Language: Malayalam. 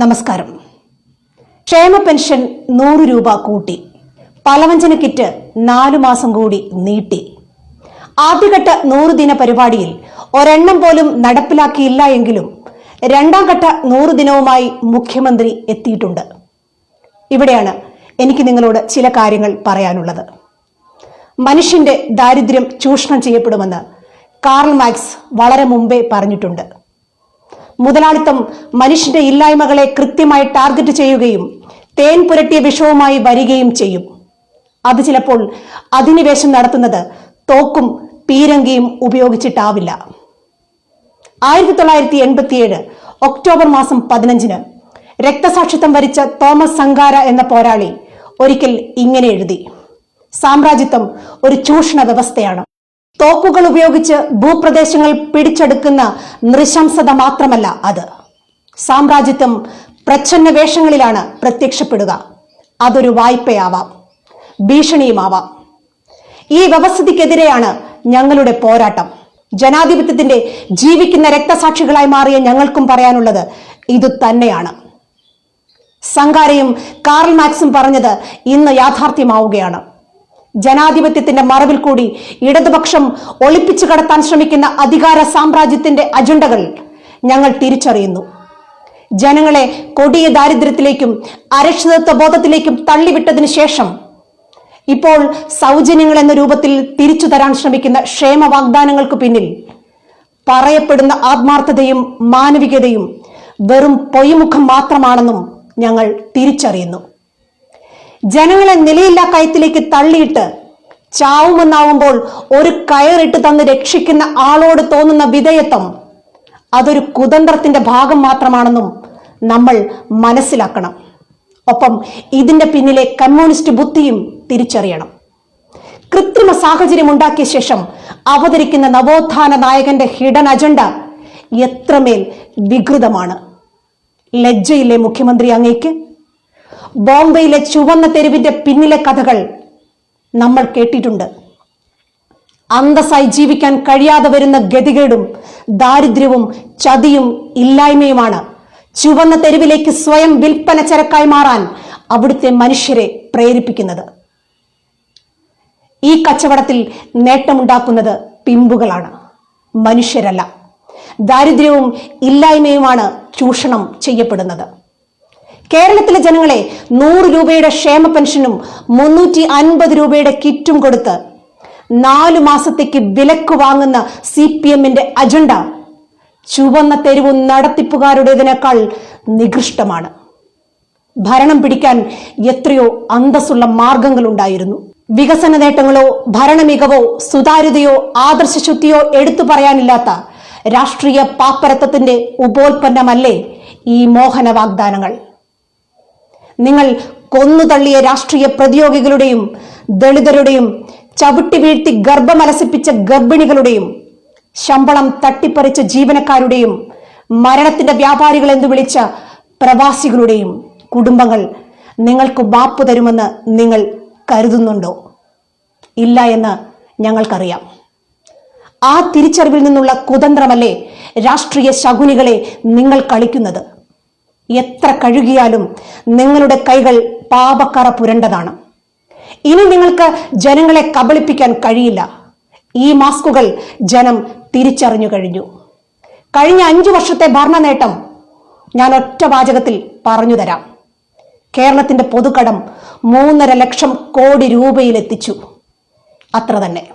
നമസ്കാരം. ക്ഷേമ പെൻഷൻ നൂറ് രൂപ കൂട്ടി. പലവഞ്ചന കിറ്റ് നാലു മാസം കൂടി നീട്ടി. ആദ്യഘട്ട നൂറ് ദിന പരിപാടിയിൽ ഒരെണ്ണം പോലും നടപ്പിലാക്കിയില്ല എങ്കിലും രണ്ടാം ഘട്ട നൂറ് ദിനവുമായി മുഖ്യമന്ത്രി എത്തിയിട്ടുണ്ട്. ഇവിടെയാണ് എനിക്ക് നിങ്ങളോട് ചില കാര്യങ്ങൾ പറയാനുള്ളത്. മനുഷ്യന്റെ ദാരിദ്ര്യം ചൂഷണം ചെയ്യപ്പെടുമെന്ന് കാർൽ മാക്സ് വളരെ മുമ്പേ പറഞ്ഞിട്ടുണ്ട്. മുതലാളിത്തം മനുഷ്യന്റെ ഇല്ലായ്മകളെ കൃത്യമായി ടാർഗറ്റ് ചെയ്യുകയും തേൻ പുരട്ടിയ വിഷവുമായി വരികയും ചെയ്യും. അത് ചിലപ്പോൾ അധിനിവേശം നടത്തുന്നത് തോക്കും പീരങ്കിയും ഉപയോഗിച്ചിട്ടാവില്ല. ആയിരത്തി തൊള്ളായിരത്തി എൺപത്തിയേഴ് ഒക്ടോബർ മാസം പതിനഞ്ചിന് രക്തസാക്ഷിത്വം വരിച്ച തോമസ് സംഗാര എന്ന പോരാളി ഒരിക്കൽ ഇങ്ങനെ എഴുതി. സാമ്രാജ്യത്വം ഒരു ചൂഷണ വ്യവസ്ഥയാണ്. തോക്കുകൾ ഉപയോഗിച്ച് ഭൂപ്രദേശങ്ങൾ പിടിച്ചെടുക്കുന്ന നൃശംസത മാത്രമല്ല അത്. സാമ്രാജ്യത്വം പ്രച്ഛന്ന വേഷങ്ങളിലാണ് പ്രത്യക്ഷപ്പെടുക. അതൊരു വായ്പയാവാം. ഭീഷണിയുമാവാം. ഈ വ്യവസ്ഥിതിക്കെതിരെയാണ് ഞങ്ങളുടെ പോരാട്ടം. ജനാധിപത്യത്തിന്റെ ജീവിക്കുന്ന രക്തസാക്ഷികളായി മാറിയ ഞങ്ങൾക്കും പറയാനുള്ളത് ഇത് തന്നെയാണ്. സംഗാരയും കാർൽ മാക്സും പറഞ്ഞത് ഇന്ന് യാഥാർത്ഥ്യമാവുകയാണ്. ജനാധിപത്യത്തിന്റെ മറവിൽ കൂടി ഇടതുപക്ഷം ഒളിപ്പിച്ചു കടത്താൻ ശ്രമിക്കുന്ന അധികാര സാമ്രാജ്യത്തിന്റെ അജണ്ടകൾ ഞങ്ങൾ തിരിച്ചറിയുന്നു. ജനങ്ങളെ കൊടിയ ദാരിദ്ര്യത്തിലേക്കും അരക്ഷിതത്വ ബോധത്തിലേക്കും തള്ളിവിട്ടതിന് ശേഷം ഇപ്പോൾ സൗജന്യങ്ങൾ എന്ന രൂപത്തിൽ തിരിച്ചു തരാൻ ശ്രമിക്കുന്ന ക്ഷേമ വാഗ്ദാനങ്ങൾക്ക് പിന്നിൽ പറയപ്പെടുന്ന ആത്മാർത്ഥതയും മാനവികതയും വെറും പൊയ്മുഖം മാത്രമാണെന്നും ഞങ്ങൾ തിരിച്ചറിയുന്നു. ജനങ്ങളെ നിലയില്ലാ കയത്തിലേക്ക് തള്ളിയിട്ട് ചാവുമെന്നാവുമ്പോൾ ഒരു കയറിട്ട് തന്ന് രക്ഷിക്കുന്ന ആളോട് തോന്നുന്ന വിധേയത്വം അതൊരു കുതന്ത്രത്തിന്റെ ഭാഗം മാത്രമാണെന്നും നമ്മൾ മനസ്സിലാക്കണം. ഒപ്പം ഇതിന്റെ പിന്നിലെ കമ്മ്യൂണിസ്റ്റ് ബുദ്ധിയും തിരിച്ചറിയണം. കൃത്രിമ സാഹചര്യം ഉണ്ടാക്കിയ ശേഷം അവതരിക്കുന്ന നവോത്ഥാന നായകന്റെ ഹിഡൻ അജണ്ട എത്രമേൽ വികൃതമാണ്. ലജ്ജയിലെ മുഖ്യമന്ത്രി അങ്ങേക്ക്? ബോംബെയിലെ ചുവന്ന തെരുവിന്റെ പിന്നിലെ കഥകൾ നമ്മൾ കേട്ടിട്ടുണ്ട്. അന്തസ്സായി ജീവിക്കാൻ കഴിയാതെ വരുന്ന ഗതികേടും ദാരിദ്ര്യവും ചതിയും ഇല്ലായ്മയുമാണ്. ചുവന്ന തെരുവിലേക്ക് സ്വയം വിൽപ്പന ചരക്കായി മാറാൻ അവിടുത്തെ മനുഷ്യരെ പ്രേരിപ്പിക്കുന്നത്. ഈ കച്ചവടത്തിൽ നേട്ടമുണ്ടാക്കുന്നത് പിമ്പുകളാണ്. മനുഷ്യരല്ല. ദാരിദ്ര്യവും ഇല്ലായ്മയുമാണ് ചൂഷണം ചെയ്യപ്പെടുന്നത്. കേരളത്തിലെ ജനങ്ങളെ നൂറ് രൂപയുടെ ക്ഷേമ പെൻഷനും മുന്നൂറ്റി അൻപത് രൂപയുടെ കിറ്റും കൊടുത്ത് നാലു മാസത്തേക്ക് വിലക്ക് വാങ്ങുന്ന സി പി എമ്മിന്റെ അജണ്ട. ചുവന്ന തെരുവ് നടത്തിപ്പുകാരുടേതിനേക്കാൾ നികൃഷ്ടമാണ്. ഭരണം പിടിക്കാൻ എത്രയോ അന്തസ്സുള്ള മാർഗങ്ങളുണ്ടായിരുന്നു. വികസന നേട്ടങ്ങളോ ഭരണമികവോ സുതാര്യതയോ ആദർശശുദ്ധിയോ എടുത്തു പറയാനില്ലാത്ത രാഷ്ട്രീയ പാപ്പരത്വത്തിന്റെ ഉപോൽപ്പന്നമല്ലേ ഈ മോഹന വാഗ്ദാനങ്ങൾ? നിങ്ങൾ കൊന്നുതള്ളിയ രാഷ്ട്രീയ പ്രതിയോഗികളുടെയും ദളിതരുടെയും ചവിട്ടി വീഴ്ത്തി ഗർഭമലസിപ്പിച്ച ഗർഭിണികളുടെയും ശമ്പളം തട്ടിപ്പറിച്ച ജീവനക്കാരുടെയും മരണത്തിന്റെ വ്യാപാരികൾ എന്ന് വിളിച്ച പ്രവാസികളുടെയും കുടുംബങ്ങൾ നിങ്ങൾക്ക് വാപ്പ് തരുമെന്ന് നിങ്ങൾ കരുതുന്നുണ്ടോ? ഇല്ല എന്ന് ഞങ്ങൾക്കറിയാം. ആ തിരിച്ചറിവിൽ നിന്നുള്ള കുതന്ത്രമല്ലേ രാഷ്ട്രീയ ശകുനികളെ നിങ്ങൾ കളിക്കുന്നത്? എത്ര കഴുകിയാലും നിങ്ങളുടെ കൈകൾ പാപക്കറ പുരണ്ടതാണ്. ഇനി നിങ്ങൾക്ക് ജനങ്ങളെ കബളിപ്പിക്കാൻ കഴിയില്ല. ഈ മാസ്കുകൾ ജനം തിരിച്ചറിഞ്ഞു കഴിഞ്ഞു. കഴിഞ്ഞ അഞ്ചു വർഷത്തെ ഭരണ നേട്ടം ഞാൻ ഒറ്റ വാചകത്തിൽ പറഞ്ഞു തരാം. കേരളത്തിന്റെ പൊതുക്കടം മൂന്നര ലക്ഷം കോടി രൂപയിലെത്തിച്ചു. അത്ര തന്നെ.